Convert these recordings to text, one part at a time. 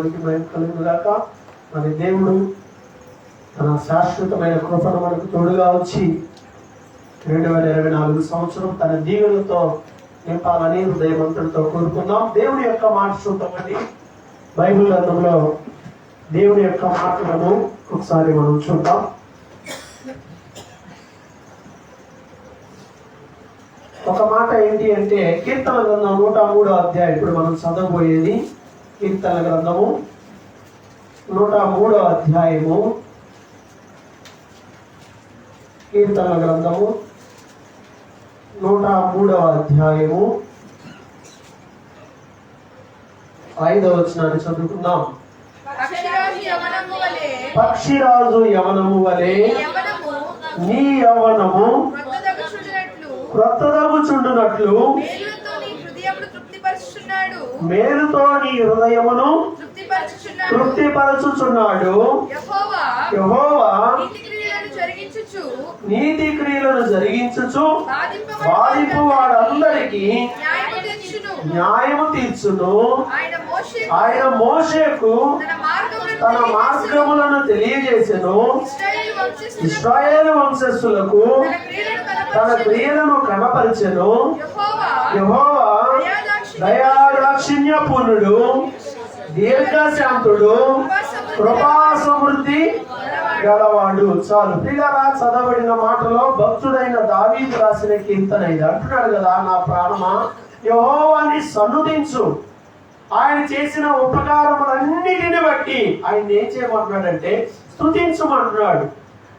నామానికి మేము కలుగుగాక మరి దేవుడు తన శాశ్వతమైన కృపను మనకు తోడుగా వచ్చి రెండు వేల ఇరవై నాలుగు సంవత్సరం తన దీవెనలతో నింపాలని హృదయవంతుడితో కోరుకుందాం. దేవుని యొక్క మాట చూద్దామని బైబిల్ గ్రంథంలో దేవుని యొక్క మాటలను ఒకసారి మనం చూద్దాం. ఒక మాట ఏంటి అంటే కీర్తన గ్రంథం నూట మూడో అధ్యాయం. ఇప్పుడు మనం చదవబోయేది కీర్తన గ్రంథము నూట మూడో అధ్యాయము. కీర్తన గ్రంథము నూట మూడవ అధ్యాయము. ఐదవ వచనాన్ని చదువుకుందాం. అక్షరాజు యవనము వలె పక్షిరాజు యవనము వలె నీ యవనము క్రొత్తదగుచుండినట్లు క్రొత్తదగుచుండునట్లు మేలుతో నీ హృదయమును తృప్తిపరుచుచున్నాడు మేలుతో నీ హృదయమును తృప్తిపరచుచున్నాడు. యెహోవా నీతి క్రియలను జరిగించుచు. బాధింపు వారందరికీ న్యాయము తీర్చును. ఆయన మోషే ఆయన మోషేకు తన మార్గములను తెలియజేసెను. ఇస్రాయేల్ వంశస్థులకు తన క్రియలను కనపరిచెను యెహోవా దయాదాక్షిణ్యపూర్ణుడు దీర్ఘశాంతుడు కృపా సమృద్ధి గలవాడు. చాలు. పిల్లరా చదవబడిన మాటలో భక్తుడైన దావీదు రాసిన కీర్తన ఇది. అంటున్నాడు కదా నా ప్రాణమా? యెహోవాని సన్నుదించు. ఆయన చేసిన ఉపకారములన్నిటిని బట్టి ఆయన ఏం చేయమంటున్నాడంటే స్థుతించమంటున్నాడు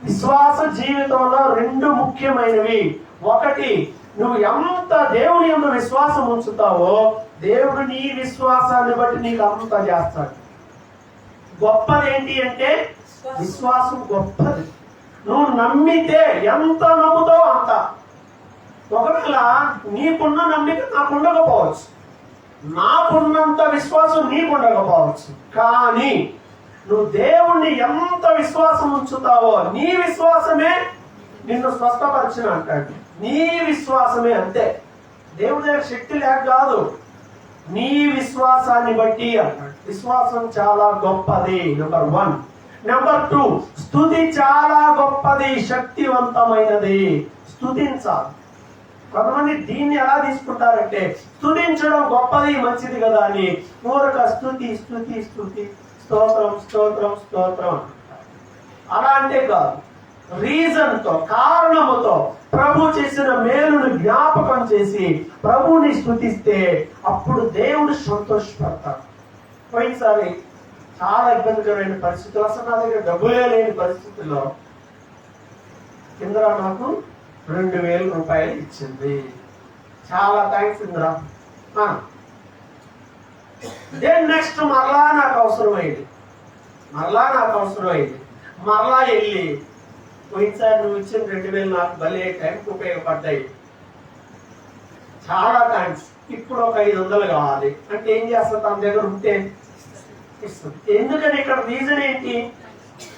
విశ్వాస జీవితంలో రెండు ముఖ్యమైనవి. ఒకటి నువ్వు ఎంత దేవుని యందు విశ్వాసం ఉంచుతావో దేవుడు నీ విశ్వాసాన్ని బట్టి నీకు అంత చేస్తాడు. గొప్పది ఏంటి అంటే విశ్వాసం గొప్పది. నువ్వు నమ్మితే ఎంత నమ్ముతావు అంత. ఒకవేళ నీకున్న నమ్మిక నాకు ఉండకపోవచ్చు. నాకున్నంత విశ్వాసం నీకు ఉండకపోవచ్చు. కానీ నువ్వు దేవుణ్ణి ఎంత విశ్వాసం ఉంచుతావో నీ విశ్వాసమే నిన్ను స్వస్థపరిచిన అంటాడు. నీ విశ్వాసమే అంతే. దేవుడి దగ్గర శక్తి లేక కాదు. నీ విశ్వాసాన్ని బట్టి విశ్వాసం చాలా గొప్పది నెంబర్ వన్ నెంబర్ టూ స్థుతి చాలా గొప్పది శక్తివంతమైనది. స్థుతించాలి. కొంతమంది దీన్ని ఎలా తీసుకుంటారంటే స్థుతించడం గొప్పది మంచిది కదా అని ఊరక స్థుతి స్థుతి స్థుతి స్తోత్రం స్తోత్రం స్తోత్రం అలా అంటే కాదు. రీజన్తో కారణముతో ప్రభు చేసిన మేలును జ్ఞాపకం చేసి ప్రభుని స్థుతిస్తే అప్పుడు దేవుడు సంతోషపడతాడు. పోయినసారి చాలా ఇబ్బందికరమైన పరిస్థితులు అసలు నా దగ్గర డబ్బులే లేని పరిస్థితుల్లో ఇందిరా నాకు రెండు వేల రూపాయలు ఇచ్చింది. చాలా థ్యాంక్స్ ఇందిరా. దెన్ నెక్స్ట్ మరలా నాకు అవసరమైంది. మరలా నాకు అవసరమైంది. మరలా వెళ్ళి పోయినసారి నువ్వు ఇచ్చిన రెండు వేలు నాకు భలే టైంకి ఉపయోగపడ్డాయి. చాలా థ్యాంక్స్ ఇప్పుడు ఒక ఐదు వందలు కావాలి. అంటే ఏం చేస్తా తన దగ్గర ఉంటే? ఇస్తుంది. ఎందుకని ఇక్కడ రీజన్ ఏంటి?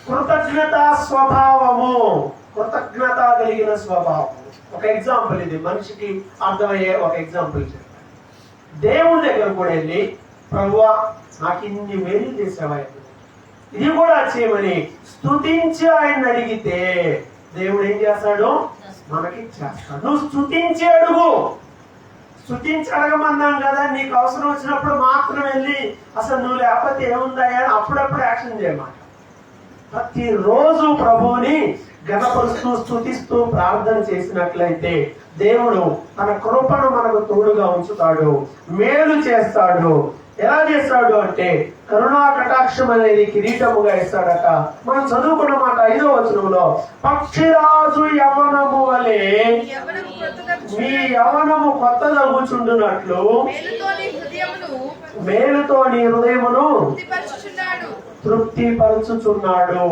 కృతజ్ఞత స్వభావము. కృతజ్ఞత కలిగిన స్వభావం. ఒక ఎగ్జాంపుల్ ఇది. మనిషికి అర్థమయ్యే ఒక ఎగ్జాంపుల్ చెప్పాను దేవుని దగ్గర కూడా వెళ్ళి ప్రభువా నాకు ఇన్ని మేలు చేసావా? ఇది కూడా చేయమని స్తుతించి ఆయన అడిగితే దేవుడు ఏం చేస్తాడు? మనకి చేస్తాడు నువ్వు స్తుతించి అడుగు. స్తుతించి అడగమన్నాం కదా నీకు అవసరం వచ్చినప్పుడు మాత్రం వెళ్ళి అసలు నువ్వు లేకపోతే ఏముందా అని అప్పుడప్పుడు యాక్షన్ చేయమాట. ప్రతిరోజు ప్రభువుని గణపరుస్తూ స్తుతిస్తూ ప్రార్థన చేసినట్లయితే దేవుడు తన కృపను మనకు తోడుగా ఉంచుతాడు మేలు చేస్తాడు. ఎలా చేస్తాడు అంటే కరుణా కటాక్షం అనేది కిరీటముగా ఇస్తాడట. మనం చదువుకున్న మాట ఐదో వచనంలో పక్షిరాజు యవనము వలె. మీ యవనము కొత్త తగ్గుచుండునట్లు మేలుతో నీ హృదయమును తృప్తిపరచుచున్నాడు. తృప్తిపరచుచున్నాడు.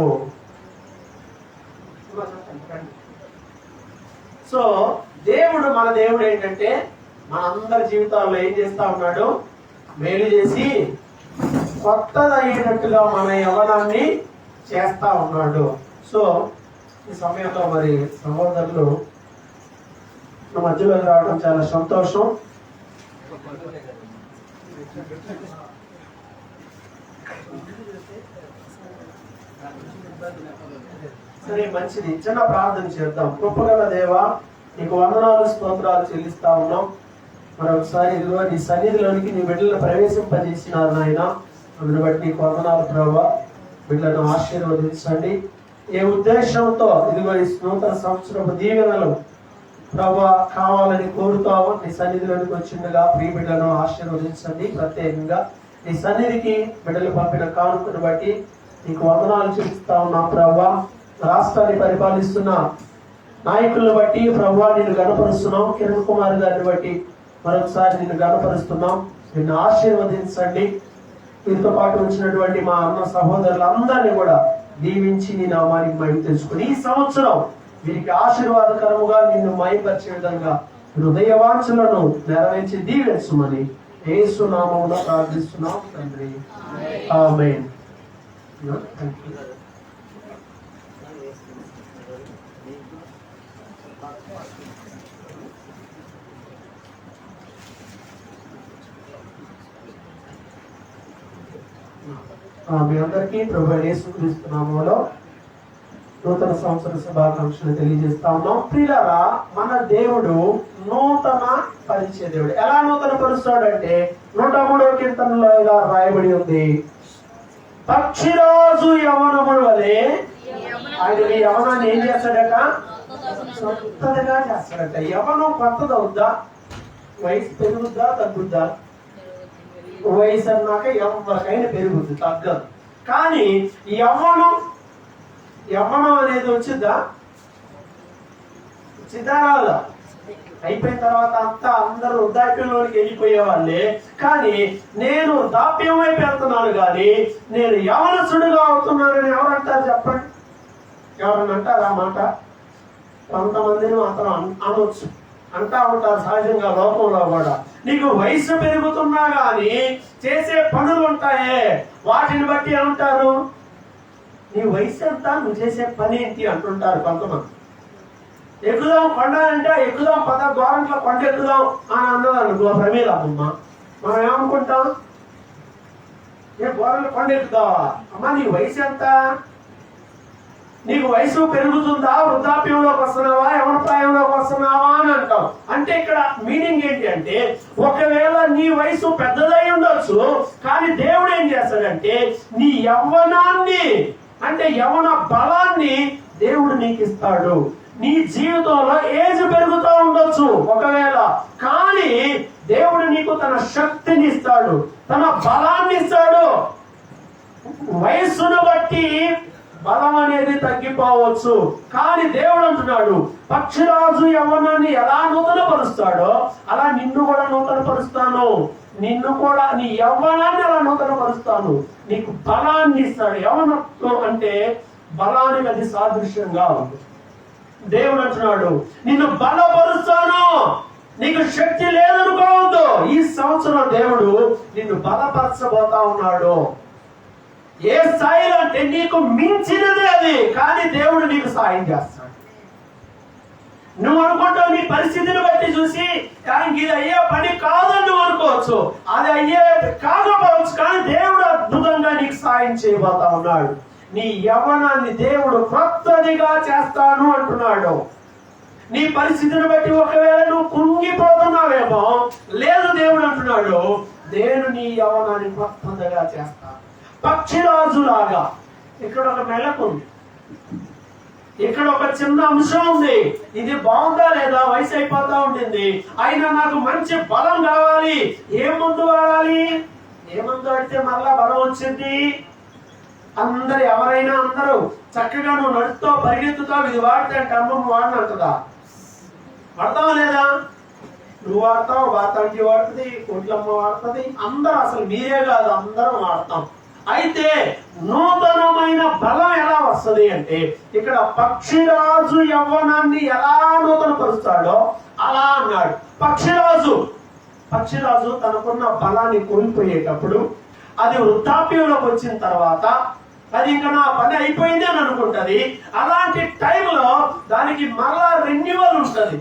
సో దేవుడు మన దేవుడు ఏంటంటే మనందరి జీవితాల్లో ఏం చేస్తా ఉన్నాడు? మేలు చేసి కొత్తదయ్యేటట్టుగా మన యవనాన్ని చేస్తా ఉన్నాడు. సో ఈ సమయంలో మరి సహోదరులు మన మధ్యలోకి రావడం చాలా సంతోషం. సరే మంచిది. చిన్న ప్రార్థన చేద్దాం. కృపగల దేవా నీకు వందనాలు స్తోత్రాలు చెల్లిస్తా ఉన్నాం. మరొకసారి ఇదిగో నీ సన్నిధిలోనికి నీ బిడ్డలను ప్రవేశింపజేసినారు నాయన. అందుని బట్టి కొందనాలు ప్రభా ప్రభావ బిడ్డలను ఆశీర్వదించండి. ఏ ఉద్దేశంతో ఇదిగో ఈ నూతన సంవత్సరపు దీవెనలు ప్రభా కావాలని కోరుతాము నీ సన్నిధిలోనికి వచ్చిండగా ప్రియ బిడ్డలను ఆశీర్వదించండి. ప్రత్యేకంగా నీ సన్నిధికి బిడ్డలు పంపిన కానుకను బట్టి నీకు వందనాలు చూపిస్తా ఉన్నా ప్రభా. రాష్ట్రాన్ని పరిపాలిస్తున్న నాయకులను బట్టి ప్రభా నేను గణపరుస్తున్నాం. కిరణ్ కుమార్ గారిని బట్టి మరొకసారి నిన్ను గణపరుస్తున్నాం. నిన్ను ఆశీర్వదించండి. వీరితో పాటు వచ్చినటువంటి మా అన్న సహోదరులందరినీ కూడా దీవించి నీ నామానికి మహిమ తెచ్చుకుని ఈ సంవత్సరం వీరికి ఆశీర్వాదకరముగా నిన్ను మయపరిచే విధంగా హృదయవాంఛలను నెరవేర్చి దీవించమని యేసు నామమున ప్రార్థిస్తున్నాం తండ్రి. ఆమేన్. థ్యాంక్ యూ మీ అందరికీ ప్రభు యేసుక్రీస్తు నూతన సంవత్సర శుభాకాంక్షలు తెలియజేస్తా ఉన్నాం. ప్రిలరా మన దేవుడు నూతన పరిచయ దేవుడు. ఎలా నూతన పరుస్తాడంటే నూట మూడో కీర్తనలో ఇలా రాయబడి ఉంది. పక్షిరాజు యవనముడు వలె ఆయన యవనాన్ని ఏం చేస్తాడట? కొత్తదిగా చేస్తాడట. యవనం కొత్తదవుద్దా? వయసు పెరుగుద్దా? తగ్గుద్దా? వయసు అన్నాక ఎవరికైనా పెరుగుద్ది తగ్గదు. కానీ యవ్వనం యవ్వనం అనేది వచ్చిద్దా వచ్చిద్దా రాదా? అయిపోయిన తర్వాత అంతా అందరూ వృద్ధాప్యంలోకి వెళ్ళిపోయేవాళ్ళే. కానీ నేను దాప్యం వైపు వెళ్తున్నాను కానీ నేను యవనసుడుగా అవుతున్నానని ఎవరంటారు చెప్పండి? ఎవరన్నా అంటారు ఆ మాట? కొంతమందిని మాత్రం అనవచ్చు అనొచ్చు. అంటా ఉంటారు సహజంగా లోకంలో కూడా. నీకు వయసు పెరుగుతున్నా గాని చేసే పనులు ఉంటాయే. వాటిని బట్టి ఏమంటారు? నీ వయసు ఎంత? నువ్వు చేసే పని ఏంటి అంటుంటారు కొంతమంది. ఎక్కుదాం కొండ అంటే ఎక్కుదాం పద గోరంట్ల కొండ ఎక్కుదాం అని అన్నది అనుకో ప్రమేద అమ్మ. మనం ఏమనుకుంటాం? ఏ గోరంట్ల కొండ ఎక్కుదావా అమ్మా నీ వయసు ఎంత? నీకు వయసు పెరుగుతుందా? వృద్ధాప్యంలోకి వస్తున్నావా? యవనప్రాయంలోకి వస్తున్నావా అని అంటాం అంటే ఇక్కడ మీనింగ్ ఏంటి అంటే ఒకవేళ నీ వయసు పెద్దదై ఉండొచ్చు కానీ దేవుడు ఏం చేస్తాడంటే నీ యవ్వనాన్ని అంటే యవ్వన బలాన్ని దేవుడు నీకు ఇస్తాడు. నీ జీవితంలో ఏజ్ పెరుగుతూ ఉండొచ్చు ఒకవేళ కానీ దేవుడు నీకు తన శక్తిని ఇస్తాడు తన బలాన్ని ఇస్తాడు. వయస్సును బట్టి బలం అనేది తగ్గిపోవచ్చు. కానీ దేవుడు అంటున్నాడు పక్షిరాజు యవ్వనాన్ని ఎలా నూతన పరుస్తాడో అలా నిన్ను కూడా నూతన పరుస్తాను నిన్ను కూడా నీ యవ్వనాన్ని అలా నూతన పరుస్తాను నీకు బలాన్ని ఇస్తాడు. యవనత్వం అంటే బలానికి అది సాదృశ్యంగా ఉంది. దేవుడు అంటున్నాడు నిన్ను బలపరుస్తాను. నీకు శక్తి లేదనుకోవద్దు. ఈ సంవత్సరం దేవుడు నిన్ను బలపరచబోతా ఉన్నాడు. ఏ స్థాయిలో అంటే నీకు మించినదే అది కానీ దేవుడు నీకు సాయం చేస్తాడు. నువ్వు అనుకుంటావు నీ పరిస్థితిని బట్టి చూసి కానీ ఇది అయ్యే పని కాదని నువ్వు అనుకోవచ్చు. అది అయ్యే కాకపోవచ్చు కానీ దేవుడు అద్భుతంగా నీకు సాయం చేయబోతా ఉన్నాడు. నీ యవనాన్ని దేవుడు క్రొత్తదిగా చేస్తాను అంటున్నాడు. నీ పరిస్థితిని బట్టి ఒకవేళ నువ్వు కుంగిపోతున్నావేమో లేదు దేవుడు అంటున్నాడు నేను నీ యవనాన్ని క్రొత్తదిగా చేస్తాను. పక్షిరాజులాగా. ఇక్కడ ఒక మెలకు ఉంది. ఇక్కడ ఒక చిన్న అంశం ఉంది. ఇది బాగుందా లేదా? వయసు అయిపోతా ఉంటుంది. అయినా నాకు మంచి బలం కావాలి. ఏ మందు వాడాలి? ఏ మందు వాడితే మళ్ళా బలం వచ్చింది? అందరు ఎవరైనా అందరూ చక్కగా నువ్వు నడుస్తూ పరిగెత్తుతావు ఇది వాడితే అంటే అమ్మమ్మ కదా. వాడతావా లేదా? నువ్వు వాడతావు వాతానికి వాడుతుంది ఒంట్లమ్మ వాడుతుంది. అందరూ అసలు మీరే కాదు అందరం వాడతాం. అయితే నూతనమైన బలం ఎలా వస్తది అంటే ఇక్కడ పక్షిరాజు యవ్వనాన్ని ఎలా నూతన పరుస్తాడో అలా అన్నాడు. పక్షిరాజు పక్షిరాజు తనకున్న బలాన్ని కోల్పోయేటప్పుడు అది వృద్ధాప్యంలోకి వచ్చిన తర్వాత అది ఇంకా నా పని అయిపోయింది అని అనుకుంటది. అలాంటి టైంలో దానికి మరలా రెన్యువల్ ఉంటుంది.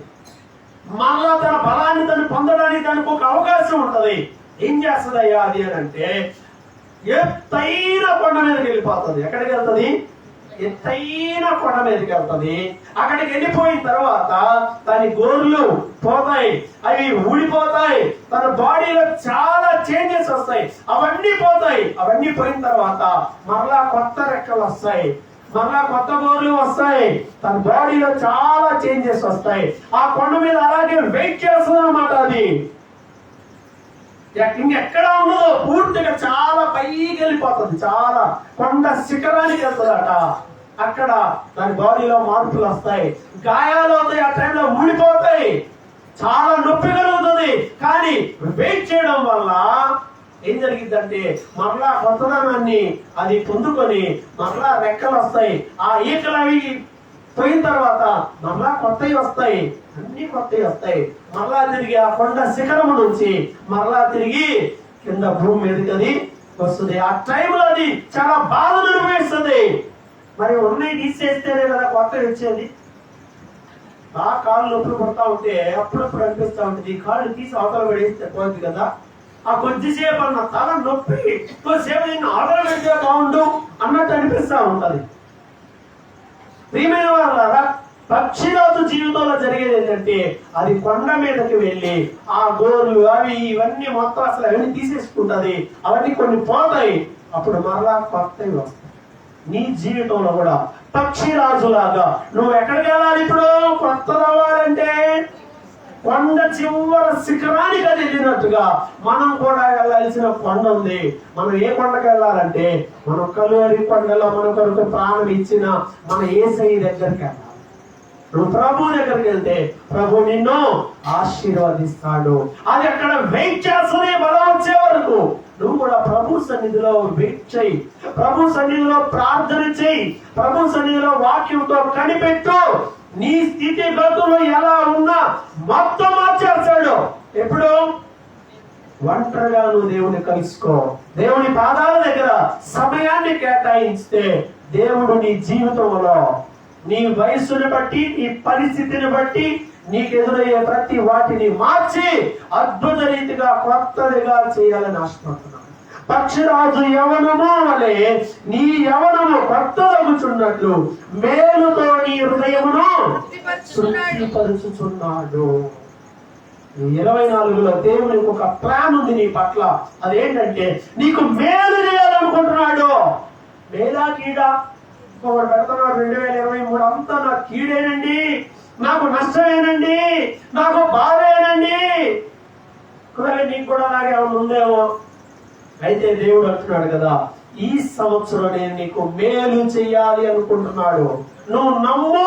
మరలా తన బలాన్ని తను పొందడానికి దానికి ఒక అవకాశం ఉంటది. ఏం చేస్తుందయ్యా అది అని అంటే ఎత్తైన కొండ మీదకి వెళ్ళిపోతుంది. ఎక్కడికి వెళ్తుంది? ఎత్తైన కొండ మీదకి వెళ్తుంది. అక్కడికి వెళ్ళిపోయిన తర్వాత దాని గోర్లు పోతాయి. అవి ఊడిపోతాయి. తన బాడీలో చాలా చేంజెస్ వస్తాయి. అవన్నీ పోతాయి. అవన్నీ పోయిన తర్వాత మరలా కొత్త రెక్కలు వస్తాయి. మరలా కొత్త గోర్లు వస్తాయి. తన బాడీలో చాలా చేంజెస్ వస్తాయి. ఆ కొండ మీద అలాగే వెయిట్ చేస్తుంది అన్నమాట అది. ఇంకెక్కడ ఉండదో పూర్తిగా చాలా పైకి వెళ్ళిపోతుంది చాలా కొండ శిఖరానికి వెళ్తుందట. అక్కడ దాని బాడీలో మార్పులు వస్తాయి గాయాలు అవుతాయి ఆ టైంలో మునిపోతాయి చాలా నొప్పి కలుగుతుంది. కానీ వెయిట్ చేయడం వల్ల ఏం జరిగిందంటే మరలా కొత్తదనాన్ని అది పొందుకొని మరలా రెక్కలు వస్తాయి. ఆ ఈకలు అవి పోయిన తర్వాత మరలా కొత్తవి వస్తాయి అన్ని కొత్తవి వస్తాయి. మరలా తిరిగి ఆ కొండ శిఖరము నుంచి మరలా తిరిగి కింద భూమి మీదకది అది వస్తుంది. ఆ టైంలో అది చాలా బాధను అనుభవిస్తుంది మరి ఉన్నాయి తీసేస్తేనే కదా కొత్త వచ్చేది ఆ కాళ్ళు నొప్పులు పడతా ఉంటే అప్పుడప్పుడు అనిపిస్తా ఉంటుంది. ఈ కాళ్ళు తీసి అవతల పడేస్తే పోతుంది కదా. ఆ కొద్దిసేపు అన్న తల నొప్పి కొద్దిసేపు నేను ఆర్డర్ పెడితే బాగుండు అన్నట్టు అనిపిస్తా ఉంటుంది. ప్రియమైన వాళ్ళ పక్షిరాజు జీవితంలో జరిగేది ఏంటంటే అది కొండ మీదకి వెళ్ళి ఆ గోర్లు అవి ఇవన్నీ మొత్తం అసలు అవన్నీ తీసేసుకుంటది. అవన్నీ కొన్ని పోతాయి. అప్పుడు మరలా కొత్తవి వస్తాయి. నీ జీవితంలో కూడా పక్షిరాజులాగా నువ్వు ఎక్కడికి వెళ్ళాలి ఇప్పుడు? కొత్త రావాలంటే కొండ చివర శిఖరానికి అది వెళ్ళినట్టుగా మనం కూడా వెళ్ళాల్సిన కొండ ఉంది. మనం ఏ కొండకి వెళ్ళాలంటే మనం కలువరి కొండలో మన కొరకు ప్రాణం ఇచ్చిన మన ఏసై దగ్గరికి వెళ్ళాలి. నువ్వు ప్రభు దగ్గరికి వెళ్తే ప్రభు నిన్ను ఆశీర్వదిస్తాడు. అది అక్కడ వెయిట్ చేస్తూనే బలం వచ్చే వరకు. నువ్వు కూడా ప్రభు సన్నిధిలో వెయిట్ చేయి. ప్రభు సన్నిధిలో ప్రార్థన చేయి. ప్రభు సన్నిధిలో వాక్యంతో కనిపెట్టు. నీ స్థితి గతులు ఎలా ఉన్నా మొత్తం మార్చేస్తాడు. ఎప్పుడు? ఒంటరిగా నువ్వు దేవుని కలుసుకో. దేవుని పాదాల దగ్గర సమయాన్ని కేటాయిస్తే దేవుడు నీ జీవితంలో నీ వయస్సుని బట్టి నీ పరిస్థితిని బట్టి నీకు ఎదురయ్యే ప్రతి వాటిని మార్చి అద్భుత రీతిగా కొత్తదిగా చేయాలని ఆశపడుతున్నాను. పక్షిరాజు యవనము వలె నీ యవనము కొత్తదగుచున్నట్లు మేలుతో నీ హృదయమును తృప్తిపరుచుచున్నాడు ఇరవై నాలుగులో దేవునికి ఒక ప్లాన్ ఉంది నీ పట్ల. అదేంటంటే నీకు మేలు చేయాలనుకుంటున్నాడు. మేలా కీడా ఒకడు పెడుతున్నాడు రెండు వేల ఇరవై మూడు అంతా నాకు కీడేనండి నాకు నష్టమేనండి నాకు బాధేనండి. ఒకవేళ నీకు కూడా అలాగే ఉందేమో అయితే దేవుడు అంటున్నాడు కదా ఈ సంవత్సరం నేను నీకు మేలు చెయ్యాలి అనుకుంటున్నాడు. నువ్వు నమ్ము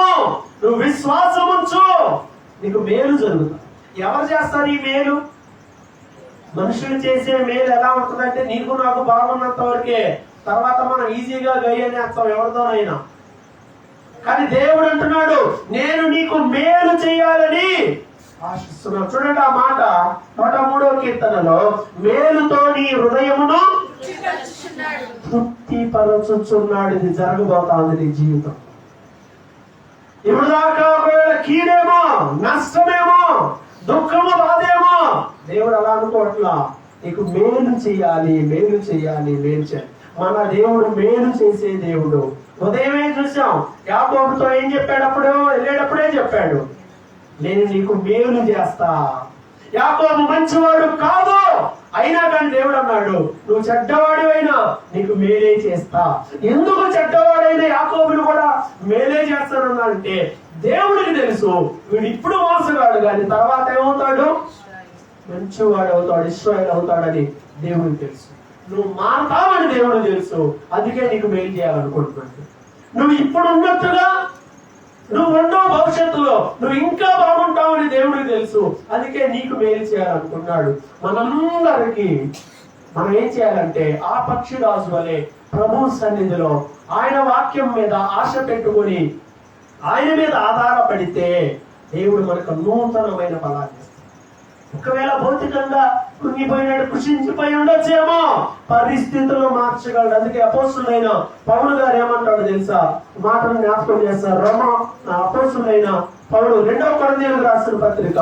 నువ్వు విశ్వాసం ఉంచు. నీకు మేలు జరుగుతుంది. ఎవరు చేస్తారు ఈ మేలు? మనుషులు చేసే మేలు ఎలా ఉంటుందంటే నీకు నాకు బాగున్నంత వరకే. తర్వాత మనం ఈజీగా గయ్యనేస్తాం ఎవరితోనైనా. కానీ దేవుడు అంటున్నాడు నేను నీకు మేలు చేయాలని ఆశిస్తున్నాను. చూడండి ఆ మాట నూట మూడో కీర్తనలో మేలుతో నీ హృదయమును తృప్తి పరచుచున్నాడు ఇది జరగబోతాంది నీ జీవితం. ఇప్పుడు దాకా ఒకవేళ కీడేమో నష్టమేమో దుఃఖము బాధేమో దేవుడు అలా అనుకోవట్లా. నీకు మేలు చేయాలి మేలు చేయాలి మేలు చేయాలి. మన దేవుడు మేలు చేసే దేవుడు. ఉదయమే చూసాం యాకోబుతో ఏం చెప్పాడు అప్పుడు వెళ్ళేటప్పుడే చెప్పాడు. నేను నీకు మేలు చేస్తా. యాకోబు మంచివాడు కాదు. అయినా కానీ దేవుడు అన్నాడు నువ్వు చెడ్డవాడు అయినా నీకు మేలే చేస్తా. ఎందుకు చెడ్డవాడైన యాకోబుని కూడా మేలే చేస్తానన్నాడంటే దేవుడికి తెలుసు వీడు ఇప్పుడు మోసగాడు కానీ తర్వాత ఏమవుతాడు? మంచివాడు అవుతాడు ఇస్రాయల్ అవుతాడని దేవుడికి తెలుసు. నువ్వు మారతావని దేవుడు తెలుసు. అందుకే నీకు మెయిల్ చేయాలనుకుంటున్నాడు నువ్వు ఇప్పుడు ఉన్నట్టుగా నువ్వు ఉండవు భవిష్యత్తులో నువ్వు ఇంకా బాగుంటావని దేవుడికి తెలుసు. అందుకే నీకు మేలు చేయాలనుకున్నాడు. మనందరికీ మనం ఏం చేయాలంటే ఆ పక్షి రాజు వలె ప్రభు సన్నిధిలో ఆయన వాక్యం మీద ఆశ పెట్టుకొని ఆయన మీద ఆధారపడితే దేవుడు మనకు నూతనమైన బలాన్ని ఒకవేళ భౌతికంగా కృంగిపోయినాడు కృషించిపోయి ఉండొచ్చేమో పరిస్థితులు మార్చగలడు అందుకే అపోస్తులైన పౌలు గారు ఏమంటాడు తెలుసా? మాటలు జ్ఞాపకం చేస్తారు. రమ అపోస్తులైన పౌలు రెండవ కొరందీలకు రాసిన పత్రిక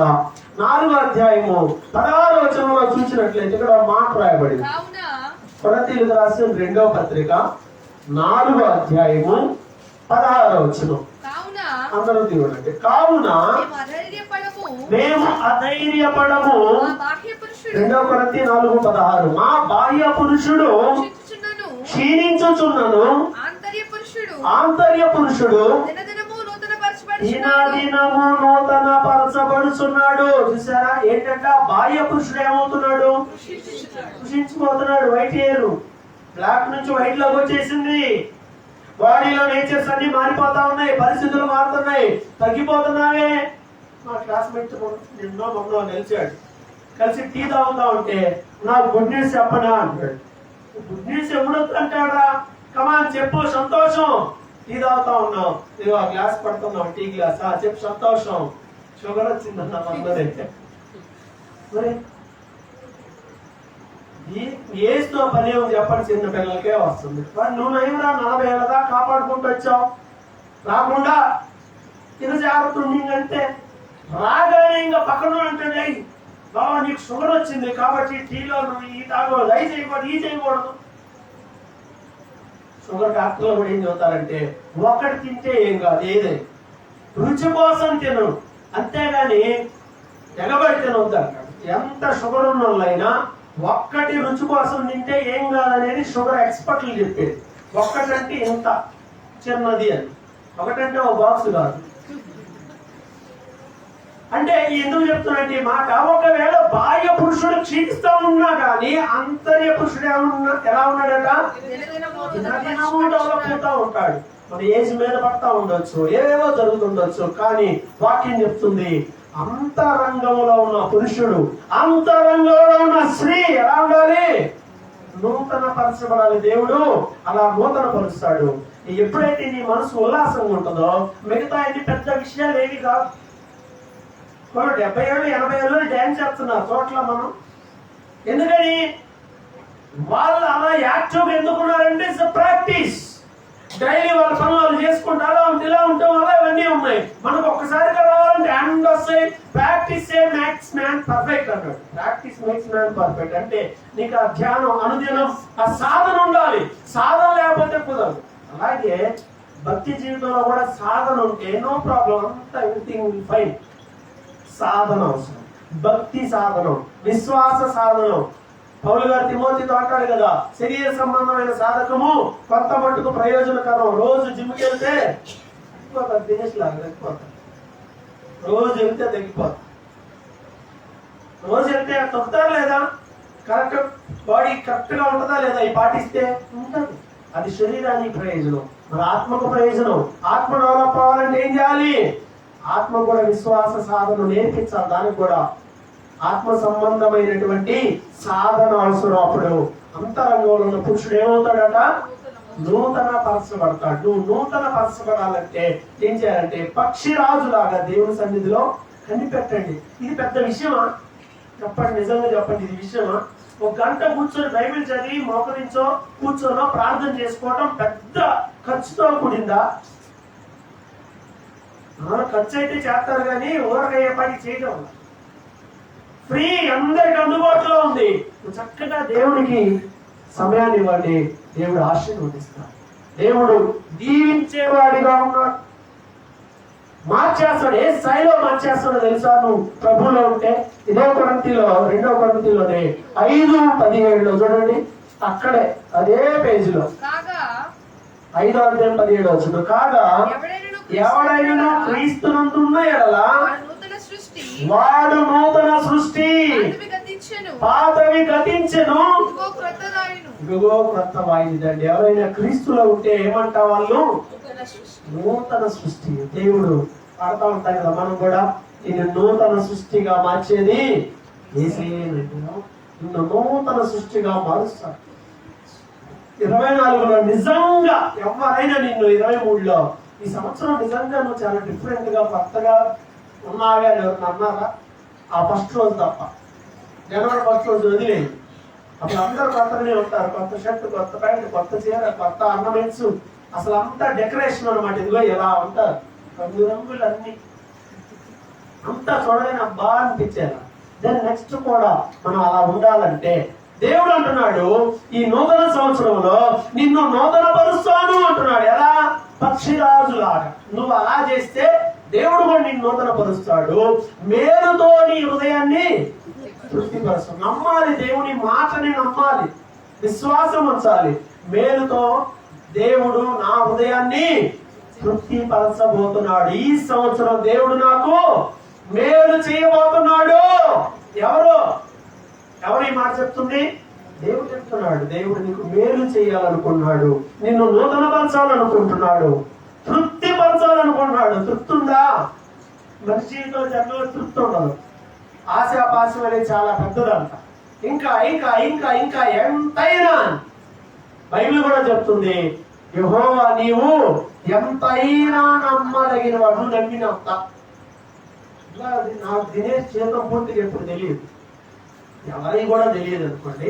నాలుగో అధ్యాయము పదహారు వచనంలో చూసినట్లయితే ఇక్కడ మాట రాయబడింది. కొరందీలకు రాసిన రెండవ పత్రిక నాలుగో అధ్యాయము పదహారు వచనం. అందరూ చూడండి కావున మేము అధైర్యపడము. మేము అధైర్యపడము. మా బాహ్య పురుషుడు రెండవ కొరంతి నాలుగు పదహారు. మా బాహ్య పురుషుడు క్షీణించుచున్నను. ఆంతర్య పురుషుడు ఆంతర్య పురుషుడు దినదినము నూతన పరచబడుచున్నాడు. చూసారా ఏంటంట? బాహ్య పురుషుడు ఏమవుతున్నాడు? కృషించిపోతున్నాడు. White hair. బ్లాక్ నుంచి వైట్లోకి వచ్చేసింది. బాడీలో నేచర్స్ అన్ని మారిపోతా ఉన్నాయి పరిస్థితులు మారుతున్నాయి. తగ్గిపోతున్నావే. మా క్లాస్మేట్ నిన్నో మొన్నో నిలిచాడు కలిసి టీ తాగుతా ఉంటే నాకు గుడ్ న్యూస్ చెప్పనా అంటాడు. గుడ్ న్యూస్ ఎప్పుడు అంటాడా కమాన్ చెప్పు సంతోషం. టీ తాగుతా ఉన్నావు. నువ్వు ఆ గ్లాస్ పడుతున్నావు టీ గ్లాస్ చెప్పు సంతోషం. షుగర్ వచ్చిందన్న మరి ఈ- ఏసుతో పని ఉంది చెప్పండి చిన్న పిల్లలకే వస్తుంది. మరి నువ్వు నయమరా నలభై ఏళ్ళదా కాపాడుకుంటూ వచ్చావు. రాకుండా ఇది జాగ్రత్త ఉండిందంటే రాగానే ఇంకా పక్కన ఉంటుంది బాబా నీకు షుగర్ వచ్చింది కాబట్టి టీలో నువ్వు ఈ తాగకూడదు అయి చేయకూడదు ఈ చేయకూడదు. షుగర్ డాక్టర్లు కూడా ఏం చెబుతారంటే ఒకటి తింటే ఏం కాదు ఏదే. రుచి కోసం తిను. అంతేగాని ఎగబడి తినొద్దు అంటాడు ఎంత షుగర్ ఉన్న వాళ్ళైనా ఒక్కటి రుచి కోసం తింటే ఏం కాదనేది షుగర్ ఎక్స్పర్ట్లు చెప్పేది. ఒక్కటంటే ఇంత చిన్నది అని. ఒకటంటే ఒక బాక్స్ కాదు. అంటే ఎందుకు చెప్తున్నట్టు మాట ఒకవేళ బాహ్య పురుషుడు క్షీణిస్తా ఉన్నా కానీ అంతర్య పురుషుడు ఏమన్నా ఎలా ఉన్నాడట? డెవలప్ అవుతా ఉంటాడు. మన ఏజ్ మీద పడతా ఉండొచ్చు ఏవేవో జరుగుతుండొచ్చు కానీ వాక్యం చెప్తుంది అంతరంగంలో ఉన్న పురుషుడు అంతరంగంలో ఉన్న స్త్రీ ఎలా ఉండాలి? నూతన పరచబడాలి దేవుడు అలా నూతన పరుస్తాడు ఎప్పుడైతే నీ మనసు ఉల్లాసంగా ఉంటుందో మిగతా ఇది పెద్ద విషయాలు ఏవి కాదు మనం డెబ్బై ఏళ్ళు ఎనభై ఏళ్ళు డ్యాన్స్ చేస్తున్నారు చోట్ల మనం. ఎందుకని? వాళ్ళు అలా యాక్టివ్గా ఎందుకున్నారంటే ఇట్స్ ప్రాక్టీస్ డైలీ వాళ్ళ పనులు వాళ్ళు చేసుకుంటూ అలా ఉంటే ఇలా ఉండటం వల్ల ఇవన్నీ ఉన్నాయి. మనకు ఒక్కసారి కావాలంటే అండ్ వస్తాయి ప్రాక్టీస్ ఏ మ్యాన్ పర్ఫెక్ట్ అంటాడు. ప్రాక్టీస్ మేక్స్ మ్యాన్ పర్ఫెక్ట్ అంటే నీకు ఆ ధ్యానం అనుదినం ఆ సాధన ఉండాలి. సాధన లేకపోతే కుదరదు. అలాగే భక్తి జీవితంలో కూడా సాధన ఉంటే నో ప్రాబ్లం అంతా ఎవ్రీథింగ్ ఫైన్ సాధన అవసరం. భక్తి సాధనం విశ్వాస సాధనం. పౌలు గారు తిమోతితో అంటాడు కదా. శరీర సంబంధమైన సాధకము కొంత మట్టుకు ప్రయోజనకరం. రోజు జిమ్కి వెళ్తే తగ్గిపోతాడు దినేష్ లాగా తగ్గిపోతాడు. రోజు వెళ్తే తగ్గిపోతాడు. రోజు వెళ్తే తొక్కుతారు లేదా? కరెక్ట్ బాడీ కరెక్ట్గా ఉంటుందా లేదా? ఈ పాటిస్తే ఉంటుంది. అది శరీరానికి ప్రయోజనం. మన ఆత్మకు ప్రయోజనం. ఆత్మ డెవలప్ అవ్వాలంటే ఏం చేయాలి? ఆత్మ కూడా విశ్వాస సాధన నేర్పించాలి. దానికి కూడా ఆత్మ సంబంధమైనటువంటి సాధన అవసరం అప్పుడు అంతరంగంలో ఉన్న పురుషుడు ఏమవుతాడట? నూతన పరచబడతాడు నువ్వు నూతన పరచబడాలంటే ఏం చేయాలంటే పక్షి రాజులాగా దేవుని సన్నిధిలో కనిపెట్టండి. ఇది పెద్ద విషయమా? చెప్పండి నిజంగా చెప్పండి ఇది విషయమా? ఒక గంట కూర్చొని బైబిల్ చదివి మోకరించో కూర్చోనో ప్రార్థన చేసుకోవటం పెద్ద ఖర్చుతో కూడిందా? ఆ, ఖర్చు అయితే చేస్తారు కానీ ఊరకయ్యే పని చేయడం ఫ్రీ అందరికి అందుబాటులో ఉంది. చక్కగా దేవుడికి సమయాన్ని ఇవ్వండి. దేవుడు ఆశీర్వదిస్తాడు. దేవుడు దీవించేవాడిగా ఉన్నాడు. మార్చేస్తాడు. ఏ స్థాయిలో మార్చేస్తాడో తెలుసా? నువ్వు ప్రభులో ఉంటే ఇదే కొరంతిలో రెండో కొరంతిలోనే ఐదు పదిహేడులో చూడండి. అక్కడే అదే పేజీలో. కాగా? ఐదో అధ్యాయం పదిహేడు వచ్చిన కాగా? ఎవడైనా క్రీస్తునందున్న ఎడలా వాడు నూతన సృష్టి. పాతవి గతించెను. ఇదిగో క్రొత్త వాయిందండి ఎవరైనా క్రీస్తులో ఉంటే ఏమంట వాళ్ళు? నూతన సృష్టి. నూతన సృష్టి. దేవుడు పాడుతూ ఉంటాం కదా మనం కూడా. ఇది నూతన సృష్టిగా మార్చేది నిన్ను నూతన సృష్టిగా మారుస్తాడు. ఇరవై నాలుగులో నిజంగా ఎవరైనా నిన్ను ఇరవై మూడులో ఈ సంవత్సరం నిజంగా నువ్వు చాలా డిఫరెంట్గా కొత్తగా ఉన్నావే అని అన్నారా? ఆ ఫస్ట్ రోజు తప్ప. జనవరి ఫస్ట్ రోజు వదిలేదు అప్పుడు అందరూ కొత్తనే ఉంటారు. కొత్త షర్ట్ కొత్త ప్యాంట్ కొత్త చీర కొత్త అర్నమెంట్స్ అసలు అంతా డెకరేషన్ అన్నమాట. ఇదిగో ఎలా ఉంటారు. రంగు రంగులు అన్ని అంతా చూడగానే అబ్బా అనిపించారు దెన్ నెక్స్ట్ కూడా మనం అలా ఉండాలంటే దేవుడు అంటున్నాడు ఈ నూతన సంవత్సరంలో నిన్ను నూతన పరుస్తాను అంటున్నాడు. ఎలా? పక్షిరాజులాగా. నువ్వు అలా చేస్తే దేవుడు కూడా నిన్ను నూతన పరుస్తాడు మేలుతో నీ హృదయాన్ని తృప్తిపరుస్తాడు. నమ్మాలి దేవుని మాటని నమ్మాలి విశ్వాసం ఉంచాలి. మేలుతో దేవుడు నా హృదయాన్ని తృప్తిపరచబోతున్నాడు. ఈ సంవత్సరం దేవుడు నాకు మేలు చేయబోతున్నాడు. ఎవరు? ఎవరు ఈ మాట చెప్తుంది? దేవుడు చెప్తున్నాడు. దేవుడు నీకు మేలు చేయాలనుకున్నాడు. నిన్ను నూతనపరచాలనుకుంటున్నాడు. తృప్తి పరచాలనుకుంటున్నాడు తృప్తి ఉందా మనిషి జీవితంలో జన్మలో తృప్తి ఉండదు ఆశాపాశం అనేది చాలా పెద్దదంట. ఇంకా ఇంకా ఇంకా ఇంకా ఎంతైనా బైబిల్ కూడా చెప్తుంది యహోవా నీవు ఎంతైనా నమ్మదగిన వాడు నమ్మినంత ఇలా నాకు దినేష్ జీవితం పూర్తిగా ఎప్పుడు తెలియదు. ఎవరికి కూడా తెలియదు అనుకోండి.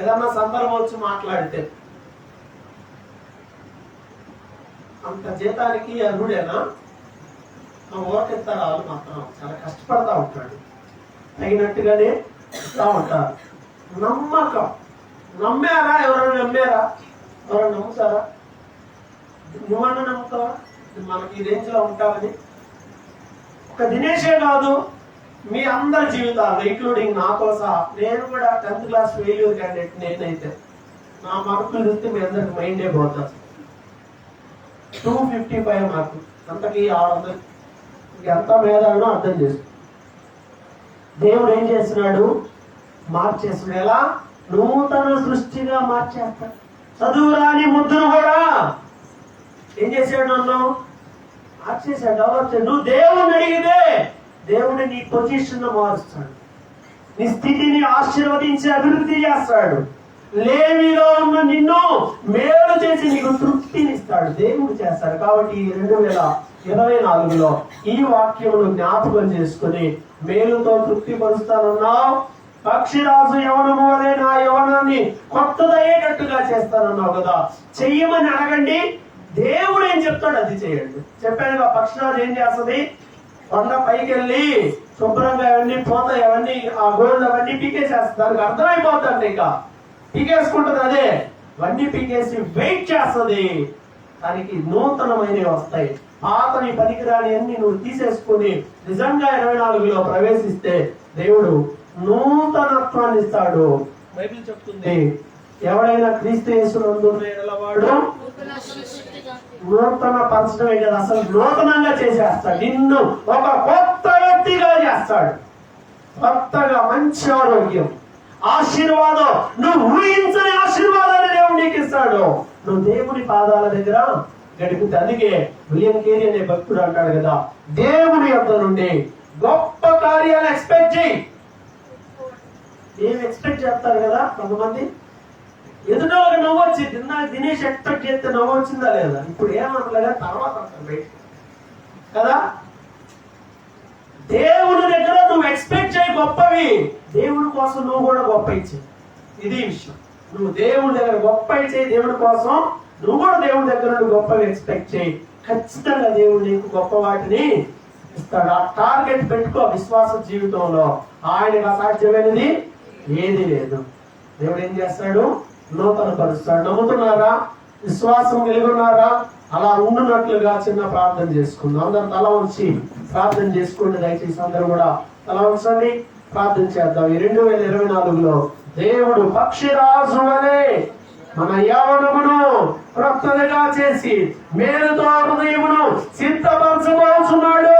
ఏదన్నా సందర్భం వచ్చి మాట్లాడితే అంత జీతానికి అర్హుడేనా? మా ఊరకెత్తారు మాత్రం చాలా కష్టపడతా ఉంటాడు. తగినట్టుగానే ఇస్తా ఉంటారు. నమ్మకం. నమ్మారా? ఎవరైనా నమ్మారా? ఎవరైనా నమ్ముతారా? నువ్వన్నా నమ్ముతావా? మనకి రేంజ్లో ఉంటామని ఒక దినేషే కాదు మీ అందరి జీవితాలు ఇంక్లూడింగ్ నాతో సహా నేను కూడా టెన్త్ క్లాస్ ఫెయిల్యూర్ క్యాండిడేట్ నేనైతే. నా మార్కులు చూస్తే మీ అందరికి మైండే పోతాను టూ ఫిఫ్టీ ఫైవ్ మార్కులు అంతకి ఆరు వందలు ఎంత మేధావినో అర్థం చేసుకో. దేవుడు ఏం చేస్తున్నాడు? మార్చేస్తున్నాడు ఎలా? నూతన సృష్టిగా మార్చేస్తాడు చదువు రాని ముద్దును కూడా ఏం చేశాడు నన్ను? మార్చేశాడు డెవలప్ చేశాడు నువ్వు దేవుని అడిగితే దేవుడు నీ పొజిషన్ మారుస్తాడు. నీ స్థితిని ఆశీర్వదించి అభివృద్ధి చేస్తాడు. లేవిలో ఉన్న నిన్ను మేలు చేసి నీకు తృప్తినిస్తాడు. దేవుడు చేస్తాడు. కాబట్టి ఈ రెండు వేల ఇరవై నాలుగులో ఈ వాక్యమును జ్ఞాపకం చేసుకుని మేలుతో తృప్తి పరుస్తానన్నావు పక్షిరాజు యవనము అనే నా యవనాన్ని కొత్తదయ్యేటట్టుగా చేస్తానన్నావు కదా. చెయ్యమని అడగండి. దేవుడు ఏం చెప్తాడు అది చేయండి. చెప్పాను పక్షిరాజు ఏం చేస్తుంది? కొండ పైకి వెళ్ళి శుభ్రంగా అవన్నీ పోతాయి అవన్నీ ఆ గోళ్ళు అవన్నీ పీకేసేస్తుంది. దానికి అర్థమైపోతుంది ఇంకా. పీకేసుకుంటుంది అదే. అవన్నీ పీకేసి వెయిట్ చేస్తుంది. దానికి నూతనమైనవి వస్తాయి. పాతని పనికిరాని అన్ని నువ్వు తీసేసుకుని నిజంగా ఇరవై నాలుగులో ప్రవేశిస్తే దేవుడు నూతనత్వాన్ని ఇస్తాడు. బైబిల్ చెప్తుంది. ఎవడైనా క్రీస్తు యేసునందు వాడు నూతన పరచడమే కదా. అసలు నూతనంగా చేసేస్తాడు. నిన్ను ఒక కొత్త వ్యక్తిగా చేస్తాడు. కొత్తగా మంచి ఆరోగ్యం. ఆశీర్వాదం. నువ్వు ఊహించని ఆశీర్వాదాన్ని దేవుడు నీకు ఇస్తాడు. నువ్వు దేవుని పాదాల దగ్గర గడిపితే అందుకే విలియం కేరీ అనే భక్తుడు అంటాడు కదా. దేవుని యొక్క నుండి గొప్ప కార్యాలు ఎక్స్పెక్ట్ చేయి ఏం ఎక్స్పెక్ట్ చేస్తారు కదా కొంతమంది? ఎదుటో ఒక నవ్వు వచ్చింది. ఇందాక దినేష్ ఎక్స్పెక్ట్ చేస్తే నవ్వు వచ్చిందా లేదా? ఇప్పుడు ఏమనలేదా తర్వాత అంటారు కదా? దేవుని దగ్గర నువ్వు ఎక్స్పెక్ట్ గొప్పవి. దేవుడి కోసం నువ్వు కూడా గొప్ప ఇచ్చి. ఇది విషయం. నువ్వు దేవుడి దగ్గర గొప్ప ఇచ్చే దేవుడి కోసం నువ్వు కూడా దేవుడి దగ్గర నుండి గొప్పవి ఎక్స్పెక్ట్ చేయి. ఖచ్చితంగా దేవుడు నీకు గొప్ప వాటిని ఇస్తాడు. ఆ టార్గెట్ పెట్టుకో విశ్వాస జీవితంలో. ఆయనకు అసాధ్యమైనది ఏది లేదు. దేవుడు ఏం చేస్తాడు? నూతన పరుస్తాడు. నమ్ముతున్నారా? విశ్వాసం కలిగి ఉన్నారా? అలా ఉండునట్లుగా చిన్న ప్రార్థన చేసుకుందాం. అందరు తల ఉంచి ప్రార్థన చేసుకోండి. దయచేసి అందరూ కూడా అలా ఉంచండి. ప్రార్థన చేద్దాం. ఈ రెండు వేల ఇరవై నాలుగులో దేవుడు పక్షిరాజు వలె మన యవనమును క్రొత్తదిగా చేసి మేలుతో హృదయమును సిద్ధపరచబోతున్నాడు.